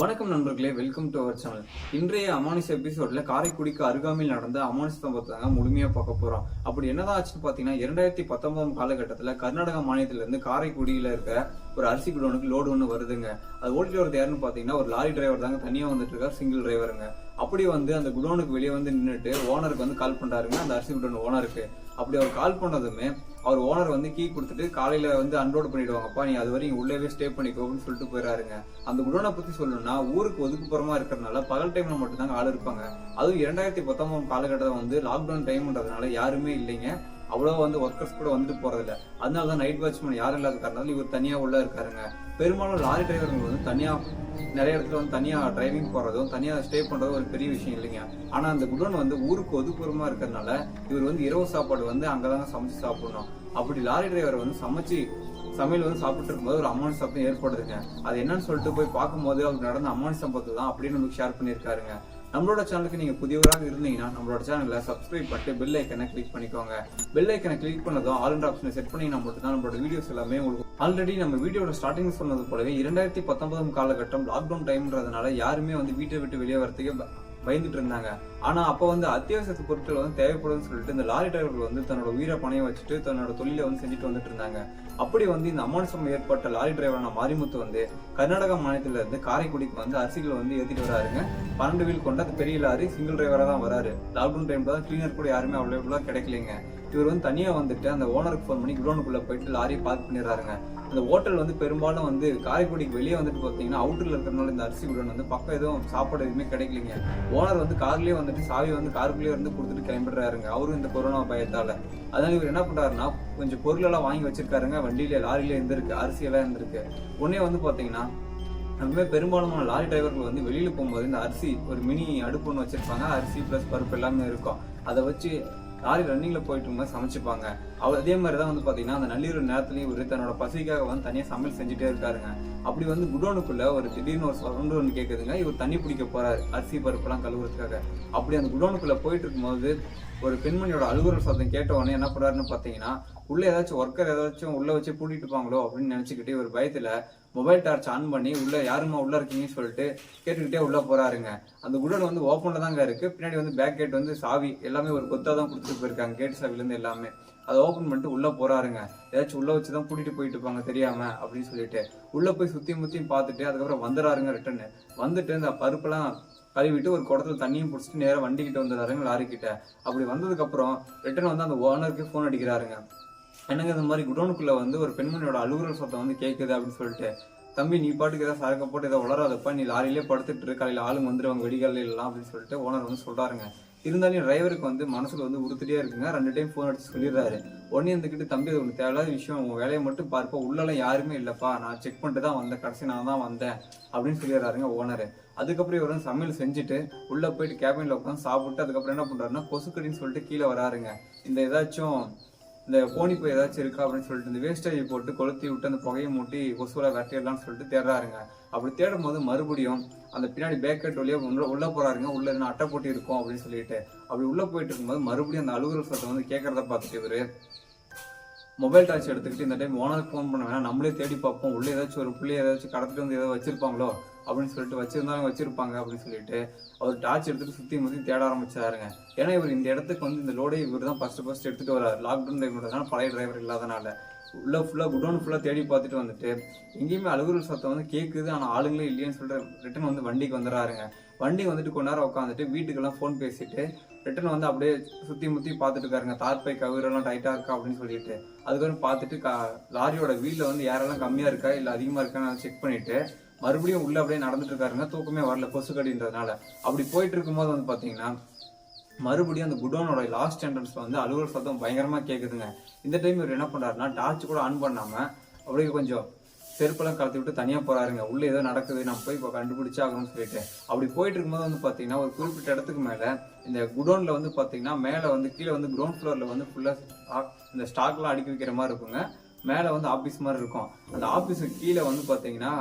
வணக்கம் நண்பர்களே welcome to our channel இன்றைய அமானுஷ் எபிசோட்ல காரைக்குடிக்கு அருகாமையில் நடந்த அமானுஷ் சம்பவத்தை தாங்க முழுமையா பார்க்க போறோம். அப்படி என்னதான் ஆச்சுன்னு பாத்தீங்கன்னா இரண்டாயிரத்தி பத்தொன்பதாம் காலகட்டத்துல கர்நாடகா மாநிலத்துல இருந்து காரைக்குடியில இருக்க ஒரு அரிசி குடோனுக்கு லோடு ஒன்று வருதுங்க. அது ஓட்டிட்டு வரது யாருன்னு பாத்தீங்கன்னா ஒரு லாரி டிரைவர் தாங்க. தனியா வந்துட்டு இருக்காரு சிங்கிள் டிரைவருங்க அப்படி வந்து அந்த குடோனுக்கு வெளியே வந்து நின்றுட்டு ஓனருக்கு வந்து கால் பண்றாருங்க. அந்த அரிசி குடோன் ஓனருக்கு அப்படி அவர் கால் பண்ணதுமே அவர் ஓனர் வந்து கீ கொடுத்துட்டு காலையில வந்து அன்லோட் பண்ணிடுவாங்கப்பா நீ அது வரைக்கும் உள்ளவே ஸ்டே பண்ணிக்கோ அப்படின்னு சொல்லிட்டு போயிடாருங்க அந்த குடோனை பத்தி சொல்லணும்னா ஊருக்கு ஒதுக்குப்புறமா இருக்கிறதுனால பகல் டைம்ல மட்டும்தாங்க ஆள் இருப்பாங்க. அதுவும் இரண்டாயிரத்தி பத்தொன்பதாம் காலகட்டத்தில் வந்து லாக்டவுன் டைம்ன்றதுனால யாருமே இல்லைங்க. அவ்வளோ வந்து ஒர்க்கர்ஸ் கூட வந்துட்டு போறதில்ல. அதனால தான் நைட் வாட்ச்மேன் யாரும் இல்லாத காரணத்தால இவர் தனியா உள்ள இருக்காருங்க. பெரும்பாலும் லாரி டிரைவர்கள் வந்து தனியா நிறைய இடத்துல வந்து தனியா டிரைவிங் போறதும் தனியா ஸ்டே பண்றதும் ஒரு பெரிய விஷயம் இல்லைங்க. ஆனா அந்த குடோன் வந்து ஊருக்கு ஒதுக்குப்புறமா இருக்கிறதுனால இவர் வந்து இரவு சாப்பாடு வந்து அங்கதான் சமைச்சு சாப்பிடணும் அப்படி லாரி டிரைவர் வந்து சமைச்சு சமையல் வந்து சாப்பிட்டு இருக்கும்போது ஒரு அம்மான் சப்தம் ஏற்படுதுங்க. அது என்னன்னு சொல்லிட்டு போய் பார்க்கும்போது அவருக்கு நடந்த அம்மான் சம்பவத்தை தான் அப்படின்னு நமக்கு ஷேர் பண்ணியிருக்காருங்க. நம்மளோட சேனலுக்கு நீங்க புதியவராக இருந்தீங்கன்னா நம்மளோட சேனல்ல சப்ஸ்கிரைப் பண்ணிட்டு பெல் ஐக்கனை கிளிக் பண்ணிக்கோங்க. பெல் ஐக்கனை கிளிக் பண்ணதும் ஆல் ஆப்ஷனை செட் பண்ணி மட்டும் தான் நம்மளோட வீடியோஸ் எல்லாமே உங்களுக்கு ஆல்ரெடி நம்ம வீடியோட ஸ்டார்டிங் சொன்னது போலவே இரண்டாயிரத்தி பத்தொன்பதாம் காலகட்டம் லாக்டவுன் டைம்ன்றதுனால யாருமே வந்து வீட்டை விட்டு வெளியே வரதுக்கு பயந்துட்டு இருந்தாங்க. ஆனா அப்ப வந்து அத்தியாவசிய பொருட்கள் வந்து தேவைப்படும் சொல்லிட்டு இந்த லாரி டிரைவர்கள் வந்து தன்னோட உயிரை பணைய வச்சுட்டு தன்னோட தொழிலை வந்து செஞ்சுட்டு வந்துட்டு இருந்தாங்க. அப்படி வந்து இந்த அமானுஷம் ஏற்பட்ட லாரி டிரைவரான மாரிமுத்து வந்து கர்நாடகா மாநிலத்துல இருந்து காரைக்குடிக்கு வந்து அரிசிகள் வந்து ஏத்திட்டு வராருங்க. பன்னெண்டு வீல் கொண்ட அந்த பெரிய லாரி சிங்கிள் டிரைவரா தான் வராரு. லாக்டவுன் டைம்ல தான் கிளீனர் கூட யாருமே அவைலபிளா கிடைக்கலைங்க. இவர் வந்து தனியாக வந்துட்டு அந்த ஓனருக்கு ஃபோன் பண்ணி குடோனுக்குள்ள போயிட்டு லாரி பார்க் பண்ணிடுறாருங்க. அந்த ஹோட்டல் வந்து பெரும்பாலும் வந்து காரைக்குடிக்கு வெளியே வந்துட்டு பார்த்தீங்கன்னா அவுட்டர்ல இருக்கிறனால இந்த அரிசி குடோன் வந்து பக்கம் எதுவும் சாப்பாடு எதுவுமே கிடைக்கலைங்க. ஓனர் வந்து கார்லேயே வந்துட்டு சாவி வந்து காருக்குள்ளேயே இருந்து கொடுத்துட்டு கிளம்பிடுறாருங்க. அவரும் இந்த கொரோனா பயத்தால. அதனால இவர் என்ன பண்றாருன்னா கொஞ்சம் பொருளெல்லாம் வாங்கி வச்சிருக்காருங்க. வண்டியில லாரியில இருந்திருக்கு. அரிசி எல்லாம் இருந்திருக்கு. உடனே வந்து பாத்தீங்கன்னா ரொம்பவே பெரும்பாலுமான லாரி டிரைவர்கள் வந்து வெளியில் போகும்போது இந்த அரிசி ஒரு மினி அடுப்பு ஒன்று வச்சிருப்பாங்க. அரிசி ப்ளஸ் பருப்பு எல்லாமே இருக்கும். அதை வச்சு லாரி ரன்னிங்ல போயிட்டு இருக்கும்போது சமைச்சுப்பாங்க. அவர் அதே மாதிரி தான் வந்து பாத்தீங்கன்னா அந்த நள்ளிரவு நேரத்துலயும் இவர் தன்னோட பசிக்காக வந்து தனியா சமையல் செஞ்சுட்டே இருக்காருங்க. அப்படி வந்து குடோனுக்குள்ள ஒரு திடீர்னு ஒரு சவுண்டு ஒன்று கேட்குதுங்க இவர் தண்ணி பிடிக்க போறாரு. அரிசி பருப்புலாம் கழுவுறதுக்காக. அப்படி அந்த குடோனுக்குள்ள போயிட்டு இருக்கும்போது ஒரு பெண்மணியோட அலுவலர் சத்தம் கேட்ட உடனே என்ன பண்றாருன்னு பாத்தீங்கன்னா உள்ள ஏதாச்சும் ஒர்க்கர் ஏதாச்சும் உள்ள வச்சு பூட்டிட்டு இருப்பாங்களோ? அப்படின்னு நினைச்சுக்கிட்டு ஒரு பயத்துல மொபைல் டார்ச் ஆன் பண்ணி உள்ளே யாருமா உள்ளே இருக்கீங்கன்னு சொல்லிட்டு கேட்டுக்கிட்டே உள்ளே போகிறாருங்க அந்த குடோன் வந்து ஓப்பனில் தாங்க இருக்கு. பின்னாடி வந்து பேக் கேட் வந்து சாவி எல்லாமே ஒரு கொத்தாக தான் கொடுத்துட்டு போயிருக்காங்க கேட் சாவிலேருந்து எல்லாமே. அதை ஓப்பன் பண்ணிட்டு உள்ளே போகிறாருங்க ஏதாச்சும் உள்ளே வச்சு தான் கூட்டிகிட்டு போயிட்டு இருப்பாங்க தெரியாமல் அப்படின்னு சொல்லிட்டு. உள்ளே போய் சுற்றி முற்றியும் பார்த்துட்டு அதுக்கப்புறம் வந்துடுறாருங்க ரிட்டர்னு வந்துட்டு இந்த பருப்பெல்லாம் கழுவிட்டு ஒரு குடத்துல தண்ணியும் பிடிச்சிட்டு நேராக வண்டிக்கிட்டு வந்துடுறாருங்க லாரி அப்படி வந்ததுக்கப்புறம் ரிட்டர்ன் வந்து அந்த ஓனருக்கு ஃபோன் அடிக்கிறாருங்க. எனக்கு இந்த மாதிரி குடோனுக்குள்ளே வந்து ஒரு பெண்மணியோட அலுவலர் சத்தம் வந்து கேட்குது அப்படின்னு சொல்லிட்டு தம்பி நீ பாட்டுக்கு ஏதாவது சரக்க போட்டு ஏதோ வளராதப்பா நீ லாரியிலே படுத்துட்டு இரு காலையில் ஆளுங்க வந்துடுவாங்க வெடிகால எல்லாம் அப்படின்னு சொல்லிட்டு ஓனர் வந்து சொல்கிறாருங்க இருந்தாலும் டிரைவருக்கு வந்து மனசுல வந்து உறுத்துட்டே இருக்குங்க. ரெண்டு டைம் ஃபோன் அடிச்சு சொல்லிடுறாரு. உடனே இருந்துக்கிட்டு தம்பி அது ஒன்று தேவையில்லாத விஷயம் உன் வேலையை மட்டும் பார்ப்போம் உள்ளெல்லாம் யாருமே இல்லப்பா நான் செக் பண்ணிட்டு தான் வந்தேன் கடைசி நான் தான் வந்தேன் அப்படின்னு சொல்லிடுறாருங்க ஓனர் அதுக்கப்புறம் இவர் வந்து சமையல் செஞ்சுட்டு உள்ளே போயிட்டு கேபினில் உட்காந்து சாப்பிட்டு அதுக்கப்புறம் என்ன பண்ணுறாருன்னா கொசுக்கடின்னு சொல்லிட்டு கீழே வராருங்க. இந்த ஏதாச்சும் இந்த கோணிப்பை ஏதாச்சும் இருக்கா அப்படின்னு சொல்லிட்டு இந்த வேஸ்டேஜ் போட்டு கொளுத்தி விட்டு அந்த புகையை மூட்டி கொசுவலை விரட்டிடலாம்னு சொல்லிட்டு தேடுறாருங்க. அப்படி தேடும் போது மறுபடியும் அந்த பின்னாடி பேக்கெட் வழியாக உள்ள உள்ளே போகிறாருங்க உள்ள எதுனா அட்டை போட்டி இருக்கும் அப்படின்னு சொல்லிட்டு. அப்படி உள்ளே போயிட்டு இருக்கும்போது மறுபடியும் அந்த அலுவலர் சத்தம் வந்து கேட்குறத பார்த்துட்டு இவர் மொபைல் டார்ச் எடுத்துக்கிட்டு இந்த டைம் ஓனருக்கு ஃபோன் பண்ண வேணாம். நம்மளே தேடி பார்ப்போம். உள்ளே ஏதாச்சும் ஒரு பிள்ளைய ஏதாச்சும் கடத்திட்டு வந்து ஏதாவது வச்சிருப்பாங்களோ? அப்படின்னு சொல்லிட்டு வச்சிருந்தாலும் வச்சிருப்பாங்க அப்படின்னு சொல்லிட்டு அவர் டார்ச் எடுத்துட்டு சுத்தி முத்தி தேட ஆரம்பிச்சாருங்க. ஏன்னா இவர் இந்த இடத்துக்கு வந்து இந்த லோடை இவர் தான் ஃபர்ஸ்ட் ஃபர்ஸ்ட் எடுத்துட்டு வராரு லாக்டவுன் டைம்ன்றதுனால பழைய டிரைவர் இல்லாதனால. உள்ள ஃபுல்லாக குடோன் ஃபுல்லாக தேடி பார்த்துட்டு வந்துட்டு எங்கேயுமே அலுவலர் சத்தம் வந்து கேட்குது ஆனால் ஆளுங்களே இல்லையேன்னு சொல்லிட்டு ரிட்டன் வந்து வண்டிக்கு வந்துடுறாருங்க. வண்டி வந்துட்டு கொஞ்ச நேரம் உட்காந்துட்டு வீட்டுக்கெல்லாம் ஃபோன் பேசிட்டு ரிட்டன் வந்து அப்படியே சுற்றி முற்றி பார்த்துட்டு இருக்காருங்க. தார்பை கவிரெல்லாம் டைட்டாக இருக்கா அப்படின்னு சொல்லிட்டு. அதுக்கப்புறம் பார்த்துட்டு கா- லாரியோட வீட்டில் வந்து யாரெல்லாம் கம்மியாக இருக்கா இல்லை அதிகமாக இருக்கான்னு செக் பண்ணிவிட்டு மறுபடியும் உள்ள அப்படியே நடந்துட்டு இருக்காருங்க. தூக்கமே வரல கொசு கடின்றதுனால. அப்படி போயிட்டு இருக்கும்போது வந்து பாத்தீங்கன்னா மறுபடியும் அந்த குடோனோட லாஸ்ட் என்ட்ரன்ஸ் வந்து அலுவலர் சத்தம் பயங்கரமா கேக்குதுங்க. இந்த டைம் இவர் என்ன பண்றாருன்னா டார்ச் கூட ஆன் பண்ணாம அப்படியே கொஞ்சம் செருப்பெல்லாம் கலத்தி விட்டு தனியா போறாருங்க. உள்ள ஏதோ நடக்குது நம்ம போய் இப்போ கண்டுபிடிச்சாகணும்னு சொல்லிட்டு. அப்படி போயிட்டு இருக்கும்போது வந்து பாத்தீங்கன்னா ஒரு குறிப்பிட்ட இடத்துக்கு மேல இந்த குடோன்ல வந்து பாத்தீங்கன்னா மேல வந்து கீழே வந்து கிரவுண்ட் ஃப்ளோரில் வந்து ஃபுல்லா இந்த ஸ்டாக்லாம் அடுக்கி வைக்கிற மாதிரி இருக்குங்க. மேலே வந்து ஆஃபீஸ் மாதிரி இருக்கும். அந்த ஆஃபீஸுக்கு கீழே வந்து பார்த்தீங்கன்னா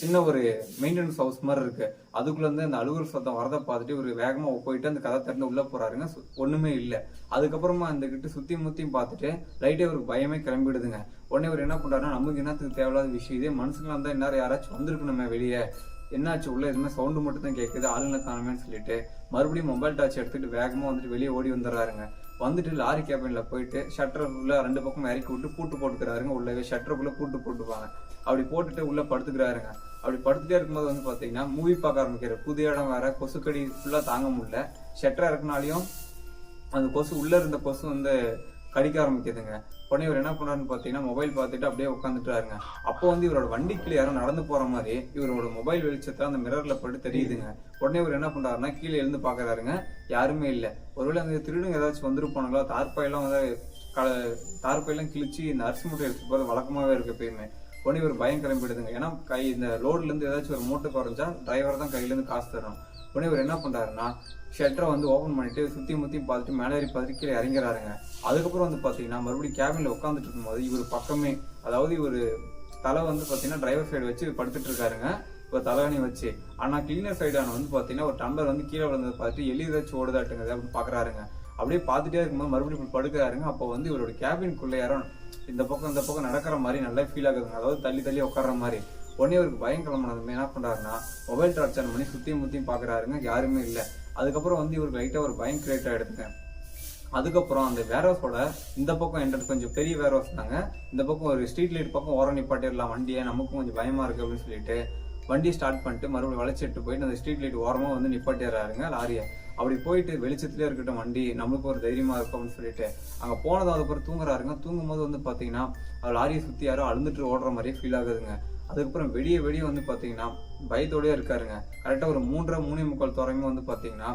சின்ன ஒரு மெயின்டெனன்ஸ் ஹவுஸ் மாதிரி இருக்கு. அதுக்குள்ள இருந்து அந்த அலுவலர் சத்தம் வரதை பார்த்துட்டு ஒரு வேகமாக போயிட்டு அந்த கதை திறந்து உள்ள போறாருங்க. ஒன்றுமே ஒண்ணுமே அதுக்கப்புறமா அந்த கிட்ட சுத்தி முத்தியும் பார்த்துட்டு லைட்டே ஒரு பயமே கிளம்பிடுதுங்க. உடனே அவர் என்ன பண்றாருன்னா நமக்கு என்னத்துக்கு தேவையில்லாத விஷயம்? இதே மனுஷங்களா இருந்தால் இந்நேரம் யாராச்சும் வந்திருக்கணுமே வெளியே. என்னாச்சு? உள்ள எதுவுமே சவுண்டு மட்டும் தான் கேட்குது ஆளுநர் காணுமேன்னு சொல்லிட்டு மறுபடியும் மொபைல் டார்ச் எடுத்துட்டு வேகமாக வந்துட்டு வெளியே ஓடி வந்துடுறாருங்க. வந்துட்டு லாரி கேபினில் போயிட்டு ஷட்டர் ரெண்டு பக்கம் இறக்கி விட்டு பூட்டு போட்டுக்கிறாருங்க. உள்ளவே ஷட்டருக்குள்ளே பூட்டு போட்டுப்பாங்க. அப்படி போட்டுட்டு உள்ளே படுத்துக்கிறாருங்க. அப்படி படுத்துட்டே இருக்கும்போது வந்து பார்த்தீங்கன்னா மூவி பார்க்க ஆரம்பிக்கிற புது இடம் வேற கொசுக்கடி ஃபுல்லாக தாங்க முடியல. ஷட்டர் இறக்குனாலையும் அந்த கொசு உள்ளே இருந்த கொசு வந்து கடிக்க ஆரம்பிக்குதுங்க. உடனே இவர் என்ன பண்ணாருன்னு பார்த்தீங்கன்னா மொபைல் பார்த்துட்டு அப்படியே உட்காந்துட்டாருங்க அப்போ வந்து இவரோட வண்டிக்குள்ள யாரும் நடந்து போற மாதிரி இவரோட மொபைல் வெளிச்சத்தை அந்த மிரர்ல போட்டு தெரியுதுங்க. உடனே இவர் என்ன பண்றாருன்னா கீழே எழுந்து பாக்குறாருங்க யாருமே இல்லை. ஒருவேளை அந்த திருடுங்க ஏதாச்சும் வந்துருப்பானுங்களா? தார்பாயெல்லாம் வந்து க தார்பாயெல்லாம் கிழிச்சு இந்த அரிசி மூட்டை எடுத்து போறது வழக்கமாவே இருக்கு எப்பயுமே. உடனே இவர் பயம் கிளம்பிடுதுங்க. ஏன்னா கை இந்த ரோட்ல இருந்து ஏதாச்சும் ஒரு மூட்டை குறைஞ்சா டிரைவர் தான் கையில இருந்து காசு தரணும். உடனே இவர் என்ன பண்றாருன்னா ஷட்டரை வந்து ஓப்பன் பண்ணிட்டு சுற்றி முத்தி பார்த்துட்டு மேலே ஏறி பார்த்துட்டு கீழே இறங்கிறாருங்க. அதுக்கப்புறம் வந்து பார்த்தீங்கன்னா மறுபடியும் கேபினில் உட்காந்துட்டு இருக்கும்போது இவர் பக்கமே அதாவது இவர் தலை வந்து பார்த்தீங்கன்னா டிரைவர் சைடு வச்சு படுத்துட்டு இருக்காருங்க. இப்போ தலைவணி வச்சு. ஆனால் கிளீனர் சைடான வந்து பார்த்தீங்கன்னா ஒரு டம்ளர் வந்து கீழே விழுந்ததை பார்த்துட்டு எலி ஏதாச்சும் ஓடுதாட்டுங்க அப்படின்னு பார்க்குறாருங்க அப்படியே பார்த்துட்டே இருக்கும்போது மறுபடியும் படுக்கிறாருங்க. அப்போ வந்து இவரோட கேபின்குள்ளே யாரோ இந்த பக்கம் இந்த பக்கம் நடக்கிற மாதிரி நல்லா ஃபீல் ஆகுதுங்க. அதாவது தள்ளி தள்ளி உட்கார்ற மாதிரி. உடனே இவருக்கு பயம் என்ன பண்ணுறாருன்னா மொபைல் டார்ச் ஆன் பண்ணி சுற்றியும் முற்றியும் பார்க்குறாருங்க யாருமே இல்லை. அதுக்கப்புறம் வந்து இவருக்கு லைட்டாக ஒரு பயம் கிரியேட் ஆகிடுதுங்க அதுக்கப்புறம் அந்த வேரோஸோட இந்த பக்கம் என்கிட்ட கொஞ்சம் பெரிய வேரோஸ் தாங்க. இந்த பக்கம் ஒரு ஸ்ட்ரீட் லைட் பக்கம் ஓரம் நிப்பாட்டிடலாம் வண்டியை. நமக்கும் கொஞ்சம் பயமாக இருக்குது அப்படின்னு சொல்லிட்டு வண்டி ஸ்டார்ட் பண்ணிட்டு மறுபடியும் வளைச்சிட்டு போயிட்டு அந்த ஸ்ட்ரீட் லைட் ஓரமாக வந்து நிப்பாட்டிடுறாருங்க லாரியை. அப்படி போயிட்டு வெளிச்சத்துலேயே இருக்கட்டும் வண்டி நம்மளுக்கு ஒரு தைரியமாக இருக்கும் அப்படின்னு சொல்லிட்டு அங்கே போனதும் அதுக்கப்புறம் தூங்குறாருங்க. தூங்கும் போது வந்து பார்த்தீங்கன்னா லாரியை சுற்றி யாரோ அழுந்துட்டு ஓடுற மாதிரியே ஃபீல் ஆகுதுங்க. அதுக்கப்புறம் வெளியே வெளியே வந்து பார்த்தீங்கன்னா பயத்தோடயே இருக்காருங்க. கரெக்டாக ஒரு மூன்றரை மூணே முக்கால் துறையும் வந்து பார்த்தீங்கன்னா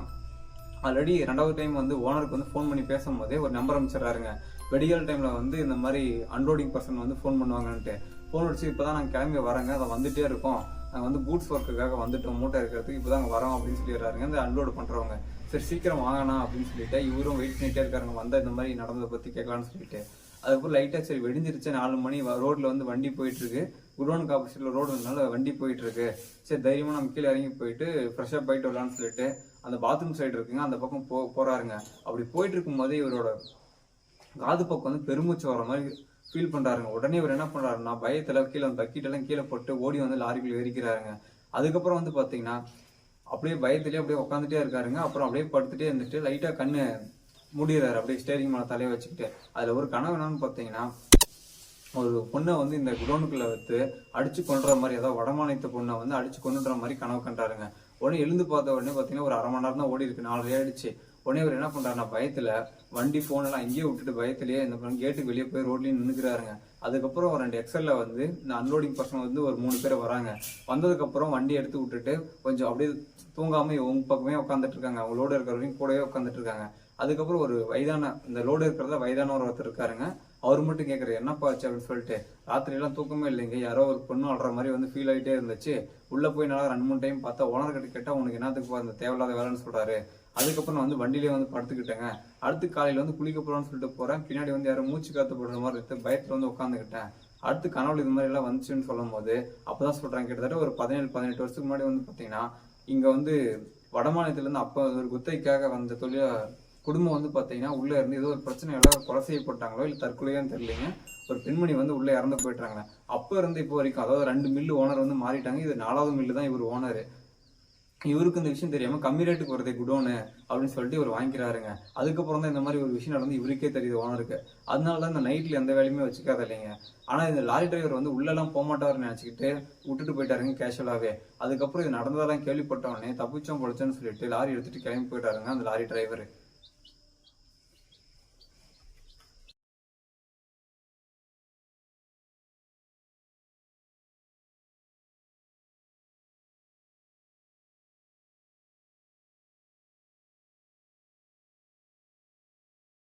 ஆல்ரெடி ரெண்டாவது டைம் வந்து ஓனருக்கு வந்து ஃபோன் பண்ணி பேசும்போதே ஒரு நம்பர் அமைச்சிடறாருங்க வெடிகால் டைமில் வந்து இந்த மாதிரி அன்லோடிங் பர்சன் வந்து ஃபோன் பண்ணுவாங்கன்ட்டு. ஃபோன் அடிச்சு இப்பதான் நாங்கள் கிளம்பி வரேங்க அதை வந்துகிட்டே இருக்கோம். நாங்கள் வந்து பூட்ஸ் ஒர்க்குக்காக வந்துட்டோம். மூட்டை இருக்கிறதுக்கு இப்போதான் வரோம் அப்படின்னு சொல்லிடுறாருங்க. இந்த அன்லோடு பண்ணுறவங்க சரி சீக்கிரம் வாங்கண்ணா அப்படின்னு சொல்லிட்டு இவரும் வெயிட் பண்ணிகிட்டே இருக்காருங்க. வந்தால் இந்த மாதிரி நடந்ததை பற்றி கேட்கலான்னு சொல்லிட்டு. அதுக்கப்புறம் லைட்டாக சரி வெடிஞ்சிருச்சு நாலு மணி ரோட்டில் வந்து வண்டி போயிட்டுருக்கு. குடோனுக்கு ஆப்போசிட்ல ரோடு இருந்தனால வண்டி போயிட்டுருக்கு. சரி தைரியமாக நம்ம கீழே இறங்கி போயிட்டு ஃப்ரெஷ்ஷாக போயிட்டு வரலாம்னு சொல்லிட்டு அந்த பாத்ரூம் சைடு இருக்குங்க அந்த பக்கம் போ போகிறாருங்க அப்படி போயிட்டு இருக்கும்போது இவரோட காது பக்கம் வந்து பெருமூச்சு வர மாதிரி ஃபீல் பண்ணுறாருங்க உடனே இவர் என்ன பண்ணுறாருன்னா பயத்தில் கீழே அந்த பக்கெட் கீழே போட்டு ஓடி வந்து லாரிக்குள்ளே எரிக்கிறாருங்க அதுக்கப்புறம் வந்து பார்த்தீங்கன்னா அப்படியே பயத்திலே அப்படியே உட்காந்துட்டே இருக்காருங்க. அப்புறம் அப்படியே படுத்துட்டே இருந்துட்டு லைட்டாக கண்ணு முடிகிறார் அப்படியே ஸ்டேரிங் மேலே தலையை வச்சுக்கிட்டு. அதில் ஒரு கனவு என்னன்னு பார்த்தீங்கன்னா ஒரு பொண்ணை வந்து இந்த குடோனுக்குள்ள வைத்து அடிச்சு கொண்டுற மாதிரி ஏதாவது வடமாநிலத்து பொண்ணை வந்து அடிச்சு கொண்டுற மாதிரி கனவு கண்டாருங்க. உடனே எழுந்து பார்த்த உடனே பார்த்தீங்கன்னா ஒரு அரை மணி நேரம் தான் ஓடி இருக்கு நாலரை ஆயிடுச்சு. உடனே இவர் என்ன பண்றாருன்னா பயத்துல வண்டி போன் எல்லாம் இங்கேயே விட்டுட்டு பயத்திலேயே இந்த கேட்டுக்கு வெளியே போய் ரோட்லயும் நின்னுக்கிறாருங்க. அதுக்கப்புறம் ஒரு ரெண்டு எக்ஸல்ல வந்து இந்த அன்லோடிங் பர்சன் வந்து ஒரு மூணு பேர் வராங்க. வந்ததுக்கப்புறம் வண்டி எடுத்து விட்டுட்டு கொஞ்சம் அப்படியே தூங்காம உங்க பக்கமே உட்காந்துட்டு இருக்காங்க. அவங்க லோடு இருக்கிற வரைக்கும் கூடவே உட்காந்துட்டு இருக்காங்க. அதுக்கப்புறம் ஒரு வயதான இந்த லோடு இருக்கிறத வயதானவர் ஒருத்தர் இருக்காருங்க. அவர் மட்டும் கேட்குறாரு என்னப்பா ஆச்சு? அப்படின்னு சொல்லிட்டு. ராத்திரியெல்லாம் தூக்கமே இல்லைங்க. யாரோ ஒரு பொண்ணு ஆடுற மாதிரி வந்து ஃபீல் ஆகிட்டே இருந்துச்சு. உள்ள போய் நல்லா ரெண்டு மூணு டைம் பார்த்தா ஓனர் கிட்ட கேட்டால் உனக்கு என்னத்துக்கு அந்த தேவையில்லாத வேலைன்னு சொல்றாரு. அதுக்கப்புறம் நான் வந்து வண்டியிலே வந்து படுத்துக்கிட்டேங்க. அடுத்து காலையில் வந்து குளிக்க போறோம்னு சொல்லிட்டு போறேன். பின்னாடி வந்து யாரும் மூச்சு காத்து போடுற மாதிரி இருக்கு. பயத்தில் வந்து உட்காந்துக்கிட்டேன் அடுத்து கனவுல இது மாதிரி எல்லாம் வந்துச்சுன்னு சொல்லும் போது அப்பதான் சொல்றாங்க கிட்டத்தட்ட ஒரு பதினேழு பதினெட்டு வருஷத்துக்கு முன்னாடி வந்து பாத்தீங்கன்னா இங்க வந்து வடமாநிலத்துல இருந்து அப்ப ஒரு குத்தைக்காக வந்த தொழில குடும்பம் வந்து பார்த்தீங்கன்னா உள்ளே இருந்து ஏதோ ஒரு பிரச்சனையால கொலை செய்யப்பட்டாங்களோ இல்லை தற்கொலையான்னு தெரியலங்க. ஒரு பெண்மணி வந்து உள்ளே இறந்து போயிட்டாங்க அப்போ இருந்து இப்போ வரைக்கும் அதாவது ரெண்டு மில்லு ஓனர் வந்து மாறிட்டாங்க. இது நாலாவது மில்லு தான் இவர் ஓனர் இவருக்கு இந்த விஷயம் தெரியாமல் கம்மி ரேட்டுக்கு வருதே குடோனு அப்படின்னு சொல்லிட்டு இவர் வாங்கிக்கிறாருங்க. அதுக்கப்புறம் தான் இந்த மாதிரி ஒரு விஷயம் நடந்து இவருக்கே தெரியுது ஓனருக்கு அதனால தான் இந்த நைட்டில் எந்த வேலையுமே வச்சுக்காத இல்லைங்க. ஆனால் இந்த லாரி டிரைவர் வந்து உள்ளெல்லாம் போக நினச்சிக்கிட்டு விட்டுட்டு போயிட்டாருங்க கேஷுவலாகவே அதுக்கப்புறம் இது நடந்ததெல்லாம் கேள்விப்பட்ட உடனே தப்பிச்சோம் பொழைச்சோன்னு சொல்லிட்டு லாரி எடுத்துட்டு கிளம்பி போயிட்டாருங்க அந்த லாரி டிரைவர்